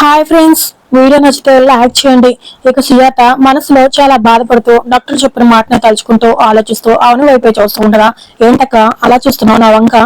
Hi friends video నచ్చితే like చేయండి. ఇక సుజాత మనసులో చాలా బాధపడుతూ డాక్టర్ చెప్పిన మాటను తలుచుకుంటూ ఆలోచిస్తూ అవును వైపే చూస్తూ ఉండగా ఏంటక్క అలా చూస్తున్నావు నా వంక?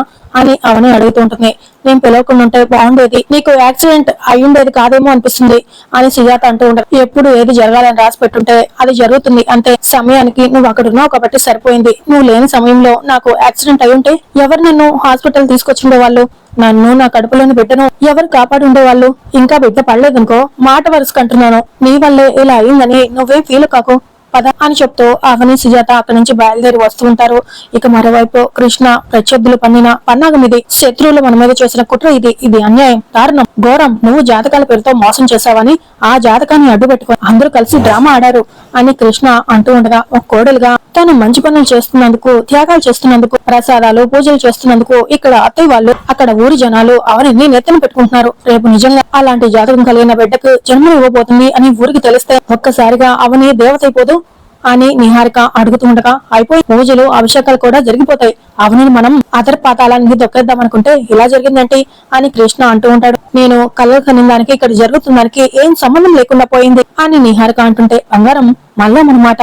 అని అవని అడుగుతూ ఉంటుంది. నేను పిలవకుండా ఉంటే బాగుండేది. నీకు యాక్సిడెంట్ అయి ఉండేది కాదేమో అనిపిస్తుంది అని సుజాత అంటూ ఉండదు ఎప్పుడు ఏది జరగాలని రాసి పెట్టుంటే అది జరుగుతుంది. అంతే సమయానికి నువ్వు అక్కడ ఉన్నావు కాబట్టి సరిపోయింది. నువ్వు లేని సమయంలో నాకు యాక్సిడెంట్ అయి ఉంటే ఎవరు నన్ను హాస్పిటల్ తీసుకొచ్చిండే వాళ్ళు? నన్ను నా కడుపులోని బిడ్డను ఎవరు కాపాడి ఉండేవాళ్ళు ఇంకా బిడ్డ పడలేదనుకో మాట వరుసకు అంటున్నాను నీ వల్లే ఇలా అయిందని నువ్వే ఫీల్ కాకు? పద అని చెప్తూ అవని సుజాత అక్కడి నుంచి బయలుదేరి వస్తూ ఉంటారు. ఇక మరోవైపు కృష్ణ ప్రత్యర్థులు పన్నిన పన్నాగం ఇది. శత్రువులు మన మీద చేసిన కుట్ర ఇది. ఇది అన్యాయం. దారుణం. ఘోరం. నువ్వు జాతకాల పేరుతో మోసం చేశావని ఆ జాతకాన్ని అడ్డు పెట్టుకుని అందరూ కలిసి డ్రామా ఆడారు అని కృష్ణ అంటూ ఉండగా ఒక కోడలుగా తను మంచి పనులు చేస్తున్నందుకు త్యాగాలు చేస్తున్నందుకు ప్రసాదాలు పూజలు చేస్తున్నందుకు ఇక్కడ అత్తయ్య వాళ్ళు అక్కడ ఊరి జనాలు అవన్నీ నెత్తన పెట్టుకుంటున్నారు. రేపు నిజంగా అలాంటి జాతకం కలిగిన బిడ్డకు జన్మ ఇవ్వబోతుంది అని ఊరికి తెలిస్తే ఒక్కసారిగా అవని దేవత అయిపోదు. అని నిహారిక అడుగుతుండగా అయిపోయి పూజలు అభిషేకాలు కూడా జరిగిపోతాయి. అవని మనం అదర్ పాతాళానికి దొక్కేద్దాం అనుకుంటే ఇలా జరిగిందంటే అని కృష్ణ అంటూ ఉంటాడు. నేను కలలు కనిన దానికి ఇక్కడ జరుగుతున్న దానికి ఏం సంబంధం లేకుండా పోయింది అని నిహారిక అంటుంటే బంగారం మళ్ళా మనమాట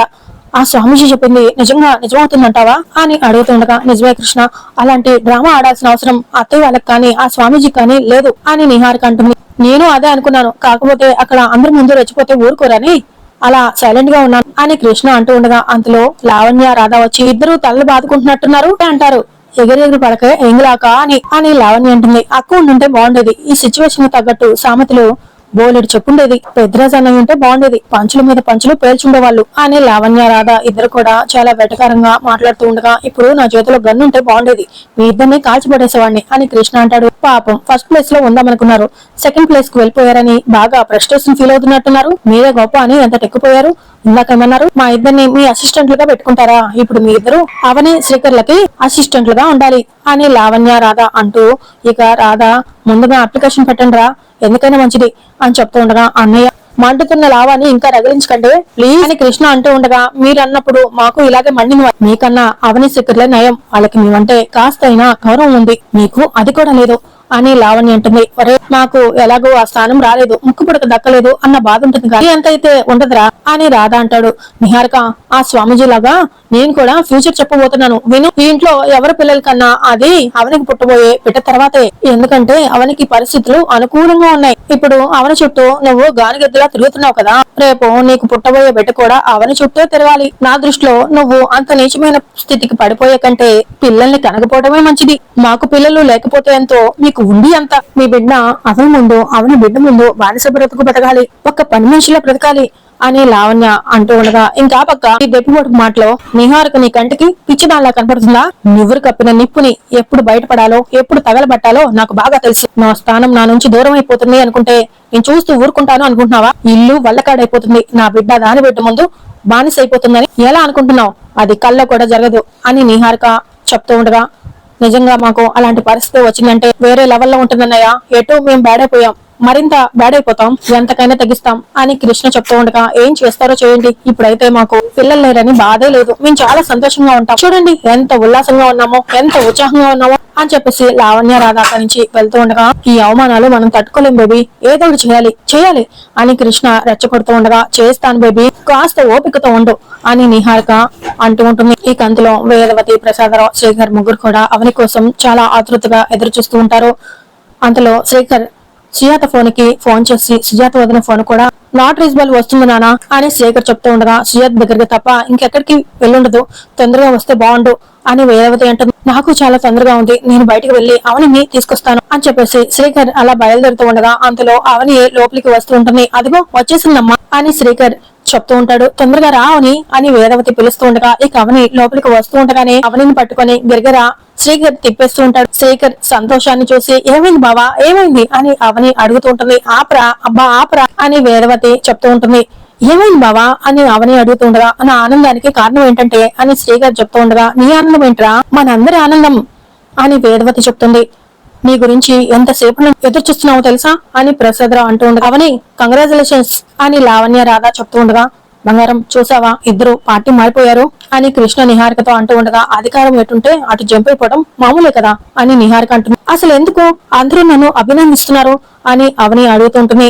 ఆ స్వామీజీ చెప్పింది నిజంగా నిజమవుతుందంటావా అని అడుగుతుండగా నిజమే కృష్ణ. అలాంటి డ్రామా ఆడాల్సిన అవసరం అత్తయ్య వాళ్ళకి కానీ ఆ స్వామీజీ కానీ లేదు అని నిహారిక అంటుంది. నేను అదే అనుకున్నాను. కాకపోతే అక్కడ అందరి ముందు రెచ్చిపోతే ఊరుకోరని. అలా సైలెంట్గా ఉన్నాను అని కృష్ణ అంటూ ఉండగా అంతలో లావణ్య రాధా వచ్చి ఇద్దరు తలలు బాదుకుంటున్నట్టున్నారు. అంటారు? ఎగిరి ఎగిరి పడకే ఎంగిలాక అని అని లావణ్య అంటుంది. అక్క ఉండుంటే బాగుండేది. ఈ సిచ్యువేషన్ తగ్గట్టు సామెతలు బోలెడు చెప్పుండేది. పెద్దరాజు అన్నయ్య ఉంటే బాగుండేది. పంచుల మీద పంచులు పేల్చుండేవాళ్ళు. అని లావణ్య రాధ ఇద్దరు కూడా చాలా వెటకారంగా మాట్లాడుతూ ఉండగా ఇప్పుడు నా చేతిలో గన్ను ఉంటే బాగుండేది. మీ ఇద్దరిని కాల్చిపడేసేవాడిని అని కృష్ణ అంటాడు. పాపం ఫస్ట్ ప్లేస్లో ఉందామనుకున్నారు. సెకండ్ ప్లేస్కు వెళ్ళిపోయారని బాగా ఫ్రస్ట్రేషన్ ఫీల్ అవుతున్నట్టున్నారు. మీరే గొప్ప అని ఎంత టెక్కిపోయారు? ఇందాకేమన్నారు మా ఇద్దరిని మీ అసిస్టెంట్లుగా పెట్టుకుంటారా? ఇప్పుడు మీ ఇద్దరు అవని శ్రీకర్లకి అసిస్టెంట్లుగా ఉండాలి అని లావణ్య రాధ అంటూ ఇక రాధ ముందుగా అప్లికేషన్ పెట్టండి రా ఎందుకైనా మంచిది అని చెప్తూ ఉండగా అన్నయ్య మండుతున్న లావాని ఇంకా రగిలించకండి. ప్లీజ్ అని కృష్ణ అంటూ ఉండగా మీరు అన్నప్పుడు మాకు ఇలాగే మండింది మీకన్నా అవని శిఖర్లే నయం. వాళ్ళకి మేమంటే కాస్త అయినా గౌరవం ఉంది. మీకు అది కూడా లేదు. అని లావణ్య అంటుంది. ఒరే నాకు ఎలాగో ఆ స్థానం రాలేదు ముక్కు పుడక దక్కలేదు అన్న బాధ ఉంటుంది కానీ ఎంత అయితే ఉండదురా అని రాధా అంటాడు. నిహారిక ఆ స్వామీజీ లాగా నేను కూడా ఫ్యూచర్ చెప్పబోతున్నాను. విను ఈ ఇంట్లో ఎవరి పిల్లల కన్నా అది అవనికి పుట్టబోయే బిడ్డ తర్వాతే. ఎందుకంటే అవనికి పరిస్థితులు అనుకూలంగా ఉన్నాయి. ఇప్పుడు అవని చుట్టూ నువ్వు గానిగెద్దులా తిరుగుతున్నావు కదా. రేపు నీకు పుట్టబోయే బిడ్డ కూడా అవని చుట్టూ తిరగాలి. నా దృష్టిలో నువ్వు అంత నీచమైన స్థితికి పడిపోయే కంటే పిల్లల్ని కనకపోవడమే మంచిది. మాకు పిల్లలు లేకపోతే ఎంతో మీకు ఉండి అంత. మీ బిడ్డ అవని ముందు అవని బిడ్డ ముందు బానిస బ్రతుకు బతకాలి. ఒక్క పని మనిషిలా బ్రతకాలి అని లావణ్య అంటూ ఉండగా ఇంకా పక్క ఈ దెప్పిపోటు మాటలో నిహారిక నీ కంటికి పిచ్చి దానిలా కనపడుతుందా? నువ్వురు కప్పిన నిప్పుని ఎప్పుడు బయటపడాలో ఎప్పుడు తగలబట్టాలో నాకు బాగా తెలుసు. నా స్థానం నా నుంచి దూరం అయిపోతుంది అనుకుంటే నేను చూస్తూ ఊరుకుంటాను అనుకుంటున్నావా? ఇల్లు వల్లకాడైపోతుంది. నా బిడ్డ దాని బిడ్డ ముందు బానిస అయిపోతుందని ఎలా అనుకుంటున్నావు? అది కళ్ళ కూడా జరగదు అని నిహారిక చెప్తూ ఉండగా నిజంగా మాకు అలాంటి పరిస్థితి వచ్చిందంటే వేరే లెవెల్లో ఉంటుందన్నయ్య. ఎటు మేము బ్యాడ్ మరింత బ్యాడ్ అయిపోతాం ఎంతకైనా తగ్గిస్తాం అని కృష్ణ చెప్తూ ఉండగా ఏం చేస్తారో చేయండి. ఇప్పుడైతే మాకు పిల్లలు లేరని బాధే లేదు. మేము చాలా సంతోషంగా ఉంటాం. చూడండి ఎంత ఉల్లాసంగా ఉన్నామో ఎంత ఉత్సాహంగా ఉన్నామో అని చెప్పేసి లావణ్య రాధా అక్కడి నుంచి వెళ్తూ ఉండగా ఈ అవమానాలు మనం తట్టుకోలేం బేబీ ఏదో ఒకటి చేయాలి. చేయాలి అని కృష్ణ రెచ్చగొడుతూ ఉండగా చేస్తాను బేబీ కాస్త ఓపికతో ఉండు అని నిహారిక అంటూ ఉంటుంది. ఈ కంతిలో వేదవతి ప్రసాదరావు శేఖర్ ముగ్గురు కూడా అవని కోసం చాలా ఆతృతగా ఎదురు చూస్తూ ఉంటారు. అంతలో శ్రీకర్ సుజాత ఫోన్కి ఫోన్ చేసి సుజాత వదిన ఫోన్ కూడా నాట్ రీజబుల్ వస్తుంది నానా అని శేఖర్ చెప్తూ ఉండగా సుజాత దగ్గరికి తప్ప ఇంకెక్కడికి వెళ్ళుండదు తొందరగా వస్తే బాగుండు అని వేదవతి అంటుంది. నాకు చాలా తొందరగా ఉంది నేను బయటకు వెళ్ళి అవనిని తీసుకొస్తాను అని చెప్పేసి శ్రీకర్ అలా బయలుదేరుతూ ఉండగా అంతలో అవని లోపలికి వస్తూ ఉంటుంది అదిగో వచ్చేసిందమ్మా అని శ్రీకర్ చెప్తూ ఉంటాడు. తొందరగా రావని అని వేదవతి పిలుస్తూ ఉండగా ఇక అవని లోపలికి వస్తూ ఉండగానే అవనిని పట్టుకొని గిరిగరా శ్రీకర్ తిప్పేస్తూ ఉంటాడు. శ్రీకర్ సంతోషాన్ని చూసి ఏమైంది బావా? ఏమైంది? అని అవని అడుగుతూ ఉంటుంది. ఆపరా అబ్బా ఆపరా అని వేదవతి చెప్తూ ఉంటుంది. ఏమైంది బావా? అని అవని అడుగుతూ ఉండగా నా ఆనందానికి కారణం ఏంటంటే అని శ్రీకర్ చెప్తూ ఉండగా నీ ఆనందం ఏంట్రా? మనందరి ఆనందం అని వేదవతి చెప్తుంది. నీ గురించి ఎంతసేపు ఎదురు చూస్తున్నావో తెలుసా? అని ప్రసాదరావు అంటూ ఉండగా అవని కంగ్రాచులేషన్స్ అని లావణ్య రాధా చెప్తూ ఉండగా బంగారం చూసావా? ఇద్దరు పార్టీ మారిపోయారు అని కృష్ణ నిహారికతో అంటూ ఉండగా అధికారం ఎటుంటే అటు జంప్ అయిపోవడం మామూలే కదా అని నిహారిక అంటుంది. అసలు ఎందుకు? అందరూ నన్ను అభినందిస్తున్నారు అని అవని అడుగుతుంటుంది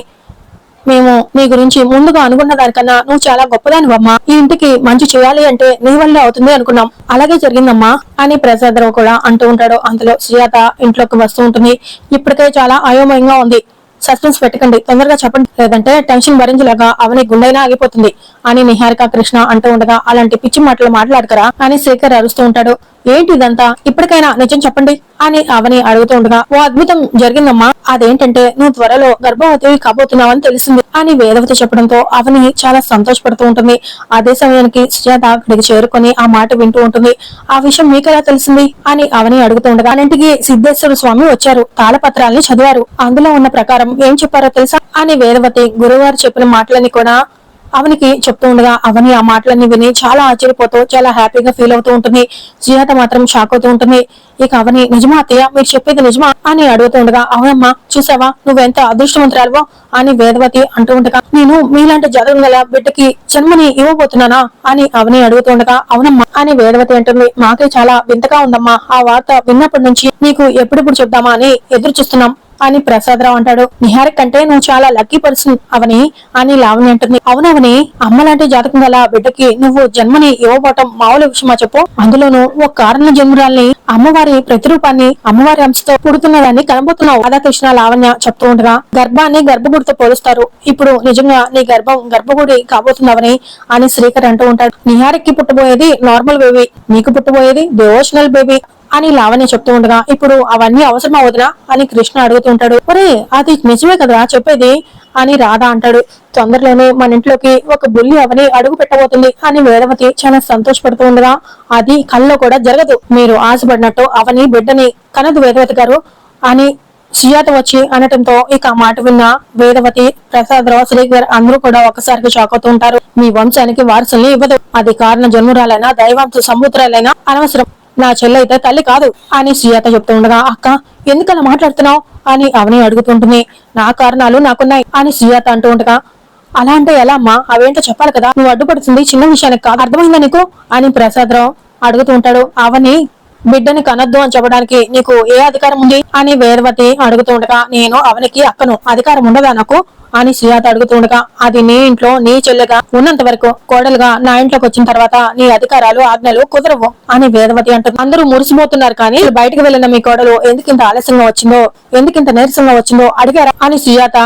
మేము నీ గురించి ముందుగా అనుకున్న దానికన్నా నువ్వు చాలా గొప్పదానివమ్మా. ఈ ఇంటికి మంచి చేయాలి అంటే నీ వల్ల అవుతుంది అనుకున్నాం. అలాగే జరిగిందమ్మా అని ప్రసాదరావు కూడా అంటూ ఉంటాడు. అందులో సుజాత ఇంట్లోకి వస్తూ ఉంటుంది. ఇప్పటికే చాలా అయోమయంగా ఉంది. సస్పెన్స్ పెట్టకండి. తొందరగా చెప్పండి. లేదంటే టెన్షన్ భరించలేక అవని గుండెలా ఆగిపోతుంది. అని నిహారిక కృష్ణ అంటూ ఉండగా అలాంటి పిచ్చి మాటలు మాట్లాడకరా అని శేఖర్ అరుస్తూ ఉంటాడు. ఏంటి ఇదంతా ఇప్పటికైనా నిజం చెప్పండి అని అవని అడుగుతూ ఉండగా ఓ అద్భుతం జరిగిందమ్మా. అదేంటంటే నువ్వు త్వరలో గర్భవతి కాబోతున్నావని తెలిసింది అని వేదవతి చెప్పడంతో అవని చాలా సంతోషపడుతూ ఉంటుంది. అదే సమయానికి సుజాత అక్కడికి చేరుకొని ఆ మాట వింటూ ఉంటుంది. ఆ విషయం మీకెలా తెలిసింది? అని అవని అడుగుతూ ఉండగా అన్నింటికి సిద్ధేశ్వర స్వామి వచ్చారు. తాళపత్రాల్ని చదివారు. అందులో ఉన్న ప్రకారం ఏం చెప్పారో తెలుసా? అని వేదవతి గురువారు చెప్పిన మాటలని కూడా అవనికి చెప్తూ ఉండగా అవని ఆ మాటలన్నీ విని చాలా ఆశ్చర్యపోతూ చాలా హ్యాపీగా ఫీల్ అవుతూ ఉంటుంది. సుజాత మాత్రం షాక్ అవుతూ ఉంటుంది. ఇక అవని నిజమా అత్తయ్య మీరు చెప్పేది నిజమా? అని అడుగుతూ ఉండగా అవునమ్మా చూసావా? నువ్వెంత అదృష్టవంతురాలువో? అని వేదవతి అంటూ ఉండగా నేను మీలాంటి జగన్ గల బిడ్డకి జన్మని ఇవ్వబోతున్నానా? అని అవని అడుగుతూ ఉండగా అవునమ్మా అని వేదవతి అంటుంది. మాకే చాలా వింతగా ఉందమ్మా. ఆ వార్త విన్నప్పటి నుంచి నీకు ఎప్పుడెప్పుడు చెప్దామా అని ఎదురు చూస్తున్నాం అని ప్రసాదరావు అంటాడు. నిహారిక కంటే నువ్వు చాలా లక్కీ పర్సన్ అవని అని లావణి అంటుంది. అవునవని అమ్మ లాంటి జాతకం గల బిడ్డకి నువ్వు జన్మని ఇవ్వబోటం మామూలు విషయమా చెప్పు? అందులోనూ ఒక కారణ జన్మురాల్ని అమ్మవారి ప్రతిరూపాన్ని అమ్మవారి అంశతో పుడుతున్నదాన్ని కనబోతున్నావు రాధాకృష్ణ లావణ్య చెప్తూ ఉండగా గర్భాన్ని గర్భగుడితో పోలుస్తారు. ఇప్పుడు నిజంగా నీ గర్భం గర్భగుడి కాబోతున్నావని అని శ్రీకర్ అంటూ ఉంటాడు. నిహారిక్కి పుట్టబోయేది నార్మల్ బేబీ నీకు పుట్టబోయేది డివోషనల్ బేబీ అని లావణ్య చెప్తూ ఉండగా ఇప్పుడు అవన్నీ అవసరం అవుతున్నా అని కృష్ణ అడుగుతూ ఉంటాడు. ఒరే అది నిజమే కదరా చెప్పేది? అని రాధా అంటాడు. తొందరలోనే మన ఇంట్లోకి ఒక బుల్లి అవని అడుగు పెట్టబోతుంది అని వేదవతి చాలా సంతోషపడుతూ ఉండగా అది కల్లో కూడా జరగదు. మీరు ఆశపడినట్టు అవని బిడ్డని కనదు వేదవతి గారు అని సుజాత వచ్చి అనటంతో ఇక ఆ మాట విన్న వేదవతి ప్రసాదరావు శ్రీకర్ అందరూ కూడా ఒకసారికి షాక్ అవుతూ ఉంటారు. మీ వంశానికి వారసుల్ని ఇవ్వదు. అది కారణ జన్మురాలైనా దైవాంశ సముద్రాలైనా అనవసరం. నా చెల్లైతే తల్లి కాదు అని సుజాత చెప్తూ ఉండగా అక్క ఎందుకలా మాట్లాడుతున్నావు? అని అవని అడుగుతుంటుంది. నా కారణాలు నాకున్నాయి అని సుజాత అంటూ ఉండగా అలా అంటే ఎలా అమ్మా? అవేంటో చెప్పాలి కదా. నువ్వు అడ్డుపడుతుంది చిన్న విషయానికి కాదు. అర్థమైందా నీకు? అని ప్రసాదరావు అడుగుతూ ఉంటాడు. అవని బిడ్డని కనొద్దు అని చెప్పడానికి నీకు ఏ అధికారం ఉంది? అని వేదవతి అడుగుతూ ఉండగా నేను అవనికి అక్కను అధికారం ఉండదా నాకు? అని సుజాత అడుగుతుండగా అది నీ ఇంట్లో నీ చెల్లెగా ఉన్నంత వరకు కోడలుగా నా ఇంట్లోకి వచ్చిన తర్వాత నీ అధికారాలు ఆజ్ఞలు కుదరవు అని వేదవతి అంటుంది. అందరూ మురిసిపోతున్నారు కానీ బయటకు వెళ్ళిన మీ కోడలు ఎందుకింత ఆలస్యంగా వచ్చిందో ఎందుకింత నీరసంగా వచ్చిందో అడిగారా? అని సుజాత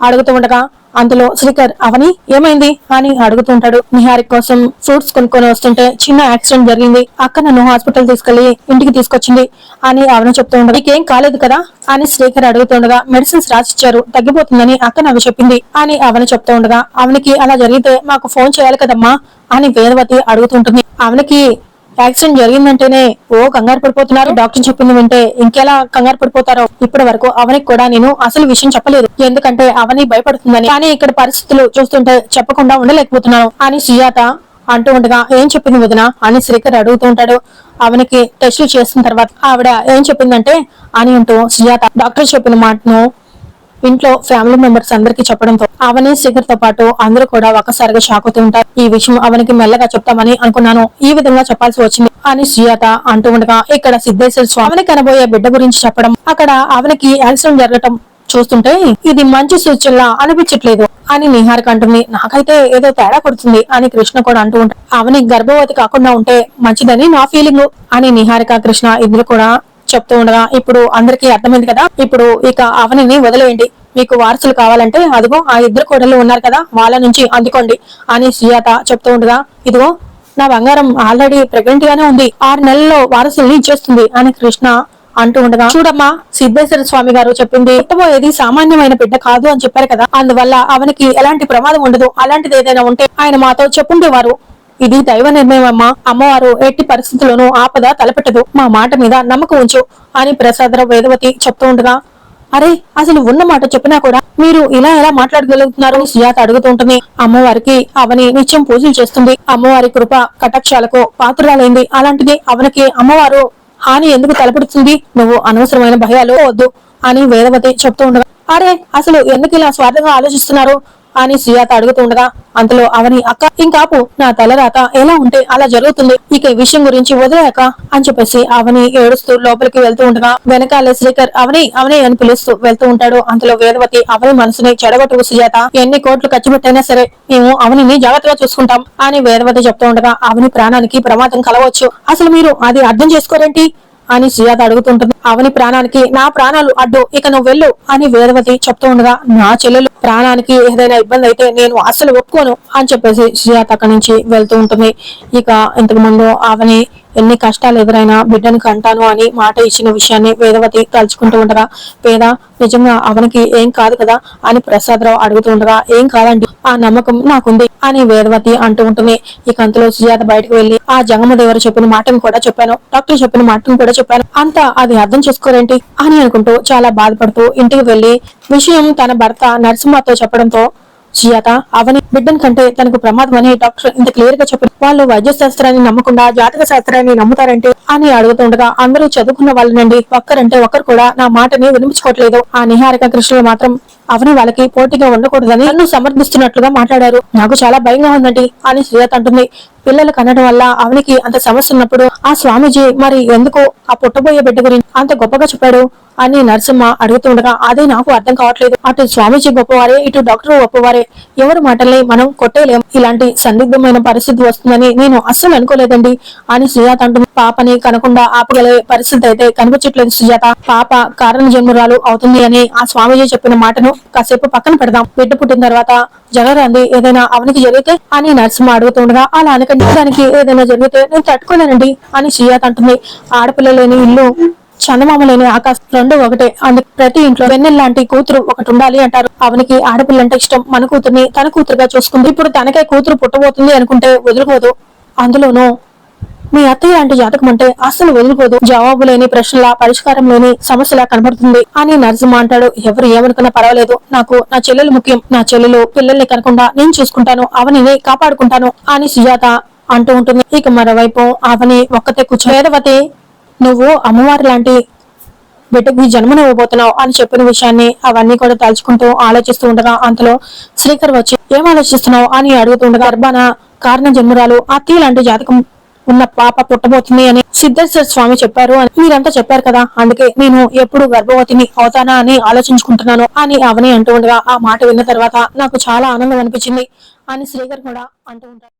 అడుగుతూ ఉండగా అందులో శ్రీకర్ అవని ఏమైంది? అని అడుగుతుంటాడు. నిహారి కోసం ఫ్రూట్స్ కొనుక్కొని వస్తుంటే చిన్న యాక్సిడెంట్ జరిగింది. అక్క నన్ను హాస్పిటల్ తీసుకెళ్ళి ఇంటికి తీసుకొచ్చింది అని అవని చెప్తూ ఉండదు నీకేం కాలేదు కదా? అని శ్రీకర్ అడుగుతుండగా మెడిసిన్స్ రాసిచ్చారు. తగ్గిపోతుందని అక్క నాకు చెప్పింది. అని అవని చెప్తూ ఉండగా అవనికి అలా జరిగితే మాకు ఫోన్ చేయాలి కదమ్మా? అని వేదవతి అడుగుతుంటుంది. అవనికి యాక్సిడెంట్ జరిగిందంటేనే ఓ కంగారు పడిపోతున్నారు. డాక్టర్ చెప్పింది వింటే ఇంకెలా కంగారు పడిపోతారో ఇప్పటి వరకు అవనికి కూడా నేను అసలు విషయం చెప్పలేదు. ఎందుకంటే అవని భయపడుతుందని. కానీ ఇక్కడ పరిస్థితులు చూస్తుంటే చెప్పకుండా ఉండలేకపోతున్నాను అని సుజాత అంటూ ఉండగా ఏం చెప్పింది వదిన? అని శ్రీకర్ అడుగుతూ ఉంటాడు. అవనికి టెస్టులు చేసిన తర్వాత ఆవిడ ఏం చెప్పిందంటే అని అంటూ సుజాత డాక్టర్ చెప్పిన మాటను ఇంట్లో ఫ్యామిలీ మెంబర్స్ అందరికి చెప్పడంతో అవని శిఖర్తో పాటు అందరూ కూడా ఒకసారిగా షాక్ అవుతూ ఉంటారు. ఈ విషయం అవనికి మెల్లగా చెప్తామని అనుకున్నాను. ఈ విధంగా చెప్పాల్సి వచ్చింది. అని సుజాత అంటూ ఉండగా ఇక్కడ సిద్ధేశ్వర స్వామిని కనబోయే బిడ్డ గురించి చెప్పడం అక్కడ అవనికి యాక్సిడెంట్ జరగటం చూస్తుంటే ఇది మంచి సూచనలా అనిపించట్లేదు అని నిహారిక అంటుంది. నాకైతే ఏదో తేడా కొడుతుంది అని కృష్ణ కూడా అంటూ ఉంటాడు అవని గర్భవతి కాకుండా ఉంటే మంచిదని నా ఫీలింగ్ అని నిహారిక కృష్ణ ఇద్దరు కూడా చెప్తూ ఉండగా ఇప్పుడు అందరికీ అర్థమైంది కదా? ఇప్పుడు ఇక అవనిని వదిలేయండి. మీకు వారసులు కావాలంటే అదిగో ఆ ఇద్దరు కోడళ్ళు ఉన్నారు కదా వాళ్ళ నుంచి అందుకోండి అని సుజాత చెప్తూ ఉండగా ఇదిగో నా బంగారం ఆల్రెడీ ప్రెగ్నెంట్ గానే ఉంది. ఆరు నెలల్లో వారసుల్ని ఇచ్చేస్తుంది అని కృష్ణ అంటూ ఉండగా చూడమ్మా సిద్ధేశ్వర స్వామి గారు చెప్పింది పుట్టబోయేది సామాన్యమైన బిడ్డ కాదు అని చెప్పారు కదా. అందువల్ల అవనికి ఎలాంటి ప్రమాదం ఉండదు. అలాంటిది ఏదైనా ఉంటే ఆయన మాతో చెప్పుండేవారు. ఇది దైవ నిర్ణయం అమ్మా అమ్మవారు ఎట్టి పరిస్థితుల్లోనూ ఆపద తలపెట్టదు. మా మాట మీద నమ్మకం ఉంచు అని ప్రసాదరావు వేదవతి చెప్తూ ఉండగా అరే అసలు ఉన్న మాట చెప్పినా కూడా మీరు ఇలా ఎలా మాట్లాడగలుగుతున్నారు? సుజాత అడుగుతూ ఉంటుంది. అమ్మవారికి అవని నిత్యం పూజలు చేస్తుంది. అమ్మవారి కృప కటాక్షాలకు పాత్రలైంది అలాంటిది అవనికి అమ్మవారు హాని ఎందుకు తలపెడుతుంది? నువ్వు అనవసరమైన భయాలు వద్దు అని వేదవతి చెప్తూ ఉండగా అరే అసలు ఎందుకు ఇలా స్వార్థంగా ఆలోచిస్తున్నారు? అని సుజాత అడుగుతుండగా అంతలో అవని అక్క ఇంకాపు నా తలరాత ఎలా ఉంటే అలా జరుగుతుంది? ఇక ఈ విషయం గురించి వదిలేక అని చెప్పేసి అవని ఏడుస్తూ లోపలికి వెళ్తూ ఉండగా వెనకాల శ్రీకర్ అవని అవని అని పిలుస్తూ వెళ్తూ ఉంటాడు. అంతలో వేదవతి అవని మనసుని చెడగొట్టుకు సుజాత ఎన్ని కోట్లు ఖర్చు పెట్టైనా సరే మేము అవనిని జాగ్రత్తగా చూసుకుంటాం అని వేదవతి చెప్తూ ఉండగా అవని ప్రాణానికి ప్రమాదం కలవచ్చు అసలు మీరు అది అర్థం చేసుకోరేంటి? అని సుజాత అడుగుతుంటుంది. అవని ప్రాణానికి నా ప్రాణాలు అడ్డు ఇక నువ్వు వెళ్ళు అని వేదవతి చెప్తూ ఉండగా నా చెల్లెలు ప్రాణానికి ఏదైనా ఇబ్బంది అయితే నేను అసలు ఒప్పుకోను అని చెప్పేసి సుజాత అక్కడి నుంచి వెళ్తూ ఉంటుంది. ఇక ఇంతకు ముందు ఆమెని ఎన్ని కష్టాలు ఎదురైనా బిడ్డను కంటాను అని మాట ఇచ్చిన విషయాన్ని వేదవతి తలుచుకుంటూ ఉండగా పేద నిజంగా అవనికి ఏం కాదు కదా? అని ప్రసాదరావు అడుగుతూ ఉండగా ఏం కాదండి ఆ నమ్మకం నాకుంది అని వేదవతి అంటూ ఉంటుంది. ఈ కంతలో సుజాత బయటకు వెళ్ళి ఆ జంగమదేవరు చెప్పిన మాటను కూడా చెప్పాను డాక్టర్ చెప్పిన మాటను కూడా చెప్పాను. అంతా అది అర్థం చేసుకోరేంటి? అని అనుకుంటూ చాలా బాధపడుతూ ఇంటికి వెళ్ళి విషయం తన భర్త నరసింహతో చెప్పడంతో జియాత అవని బిడ్డన్ కంటే తనకు ప్రమాదం అని డాక్టర్ ఇంత క్లియర్గా చెప్పారు వాళ్ళు వైద్య శాస్త్రాన్ని నమ్మకుండా జాతక శాస్త్రాన్ని నమ్ముతారంటే అని అడుగుతుండగా అందరూ చదువుకున్న వాళ్ళనండి. ఒక్కరంటే ఒక్కరు కూడా నా మాటని వినిపించుకోవట్లేదు. ఆ నిహారిక కృష్ణులు మాత్రం అవని వాళ్ళకి పోటీగా ఉండకూడదని నన్ను సమర్థిస్తున్నట్లుగా మాట్లాడారు. నాకు చాలా భయంగా ఉందండి అని సుజాత అంటుంది. పిల్లలు కనడం వల్ల అవనికి అంత సమస్య ఉన్నప్పుడు ఆ స్వామీజీ మరి ఎందుకు ఆ పుట్టబోయే బిడ్డ గురించి అంత గొప్పగా చెప్పాడు అని నరసింహ అడుగుతుండగా అదే నాకు అర్థం కావట్లేదు. అటు స్వామీజీ గొప్పవారే ఇటు డాక్టర్ గొప్పవారే. ఎవరి మాటల్ని మనం కొట్టేయలేం ఇలాంటి సందిగ్ధమైన పరిస్థితి వస్తుందని నేను అస్సలు అనుకోలేదండి అని సుజాత అంటుంది. పాపని కనకుండా ఆపగలే పరిస్థితి అయితే కనిపించట్లేదు సుజాత. పాప కారణ జన్మురాలు అవుతుంది అని ఆ స్వామీజీ చెప్పిన మాటను కాసేపు పక్కన పెడదాం. బిడ్డ పుట్టిన తర్వాత జగరాంది ఏదైనా అవనికి జరిగితే అని నరసింహ అడుగుతుండగా అలా అనకండి దానికి ఏదైనా జరిగితే నేను తట్టుకోలేనండి అని సుజాత అంటుంది. ఆడపిల్ల లేని ఇల్లు చందమామ లేని ఆకాశం రెండు ఒకటే. అందుకు ప్రతి ఇంట్లో వెన్నెల్ లాంటి కూతురు ఒకటి ఉండాలి అంటారు. అవనికి ఆడపిల్ల అంటే ఇష్టం. మన కూతుర్ని తన కూతురుగా చూసుకుంది. ఇప్పుడు తనకే కూతురు పుట్టబోతుంది అనుకుంటే వదులుకోదు. అందులోనూ మీ అత్తయ్య లాంటి జాతకం అంటే అస్సలు వదులుకోదు. జవాబు లేని ప్రశ్నల పరిష్కారం లేని సమస్యలా కనబడుతుంది. అని నరసింహ అంటాడు. ఎవరు ఏమనుకున్నా పర్వాలేదు. నాకు నా చెల్లెలు ముఖ్యం. నా చెల్లెలు పిల్లల్ని కనకుండా నేను చూసుకుంటాను. అవనిని కాపాడుకుంటాను అని సుజాత అంటూ ఉంటుంది. ఇక మరోవైపు అవని ఒక్కతే కూర్చో నువ్వు అమ్మవారి లాంటి బిడ్డకి జన్మనివ్వబోతున్నావు అని చెప్పిన విషయాన్ని అవన్నీ కూడా తలుచుకుంటూ ఆలోచిస్తూ ఉండగా అంతలో శ్రీకర్ వచ్చి ఏం ఆలోచిస్తున్నావు? అని అడుగుతుండగా గర్భాన కారణ జన్మరాలు అత్తి లాంటి జాతకం ఉన్న పాప పుట్టబోతుంది అని సిద్ధేశ్వర స్వామి చెప్పారు అని మీరంతా చెప్పారు కదా. అందుకే నేను ఎప్పుడు గర్భవతిని అవుతానా అని ఆలోచించుకుంటున్నాను అని అవని అంటూ ఉండగా ఆ మాట విన్న తర్వాత నాకు చాలా ఆనందం అనిపించింది అని శ్రీకర్ కూడా అంటూ ఉంటారు.